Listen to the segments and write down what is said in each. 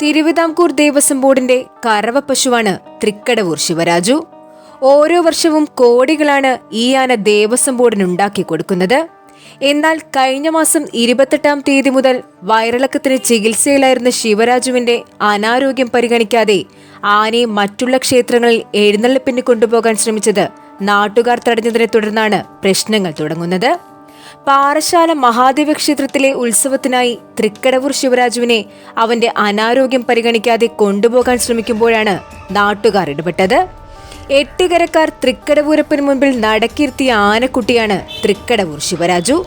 തിരുവിതാംകൂർ ദേവസ്വം ബോർഡിന്റെ കറവ പശുവാണ് തൃക്കടവൂർ ശിവരാജു. ഓരോ വർഷവും കോടികളാണ് ഈ ആന ദേവസ്വം ബോർഡിന് ഉണ്ടാക്കി കൊടുക്കുന്നത്. എന്നാൽ കഴിഞ്ഞ മാസം ഇരുപത്തെട്ടാം തീയതി മുതൽ വയറിളക്കത്തിന് ചികിത്സയിലായിരുന്ന ശിവരാജുവിന്റെ അനാരോഗ്യം പരിഗണിക്കാതെ ആനയെ മറ്റുള്ള ക്ഷേത്രങ്ങളിൽ എഴുന്നള്ളിപ്പിന് കൊണ്ടുപോകാൻ ശ്രമിച്ചത് നാട്ടുകാർ തടഞ്ഞതിനെ തുടർന്നാണ് പ്രശ്നങ്ങൾ തുടങ്ങുന്നത്. പാറശാല മഹാദേവ ക്ഷേത്രത്തിലെ ഉത്സവത്തിനായി തൃക്കടവൂർ ശിവരാജുവിനെ അവന്റെ അനാരോഗ്യം പരിഗണിക്കാതെ കൊണ്ടുപോകാൻ ശ്രമിക്കുമ്പോഴാണ് നാട്ടുകാർ ഇടപെട്ടത്. എട്ടുകരക്കാർ തൃക്കടവൂരപ്പന് മുൻപിൽ നടക്കിരുത്തിയ ആനക്കുട്ടിയാണ് തൃക്കടവൂർ ശിവരാജു.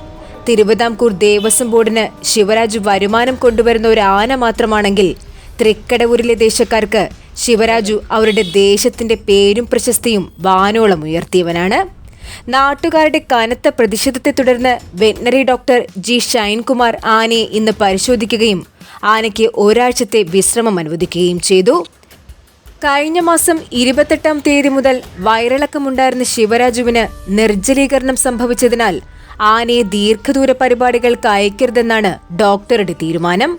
തിരുവിതാംകൂർ ദേവസ്വം ബോർഡിന് ശിവരാജു വരുമാനം കൊണ്ടുവരുന്ന ഒരു ആന മാത്രമാണെങ്കിൽ തൃക്കടവൂരിലെ ദേശക്കാർക്ക് ശിവരാജു അവരുടെ ദേശത്തിന്റെ പേരും പ്രശസ്തിയും വാനോളം ഉയർത്തിയവനാണ്. നാട്ടുകാരുടെ കനത്ത പ്രതിഷേധത്തെ തുടർന്ന് വെറ്റിനറി ഡോക്ടർ ജി ഷൈൻകുമാർ ആനയെ ഇന്ന് പരിശോധിക്കുകയും ആനയ്ക്ക് ഒരാഴ്ചത്തെ വിശ്രമം അനുവദിക്കുകയും ചെയ്തു. കഴിഞ്ഞ മാസം ഇരുപത്തെട്ടാം തീയതി മുതൽ വയറിളക്കമുണ്ടായിരുന്ന ശിവരാജുവിന് നിർജലീകരണം സംഭവിച്ചതിനാൽ ആനയെ ദീർഘദൂര പരിപാടികൾക്ക് അയക്കരുതെന്നാണ് ഡോക്ടറുടെ തീരുമാനം.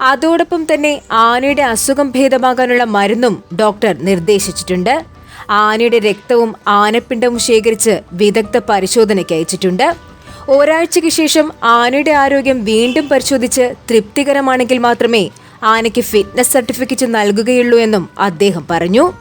അതോടൊപ്പം തന്നെ ആനയുടെ അസുഖം ഭേദമാകാനുള്ള മരുന്നും ഡോക്ടർ നിർദ്ദേശിച്ചിട്ടുണ്ട്. ആനയുടെ രക്തവും ആനപ്പിണ്ടവും ശേഖരിച്ച് വിദഗ്ധ പരിശോധനയ്ക്ക് അയച്ചിട്ടുണ്ട്. ഒരാഴ്ചയ്ക്ക് ശേഷം ആനയുടെ ആരോഗ്യം വീണ്ടും പരിശോധിച്ച് തൃപ്തികരമാണെങ്കിൽ മാത്രമേ ആനയ്ക്ക് ഫിറ്റ്നസ് സർട്ടിഫിക്കറ്റ് നൽകുകയുള്ളൂ എന്നും അദ്ദേഹം പറഞ്ഞു.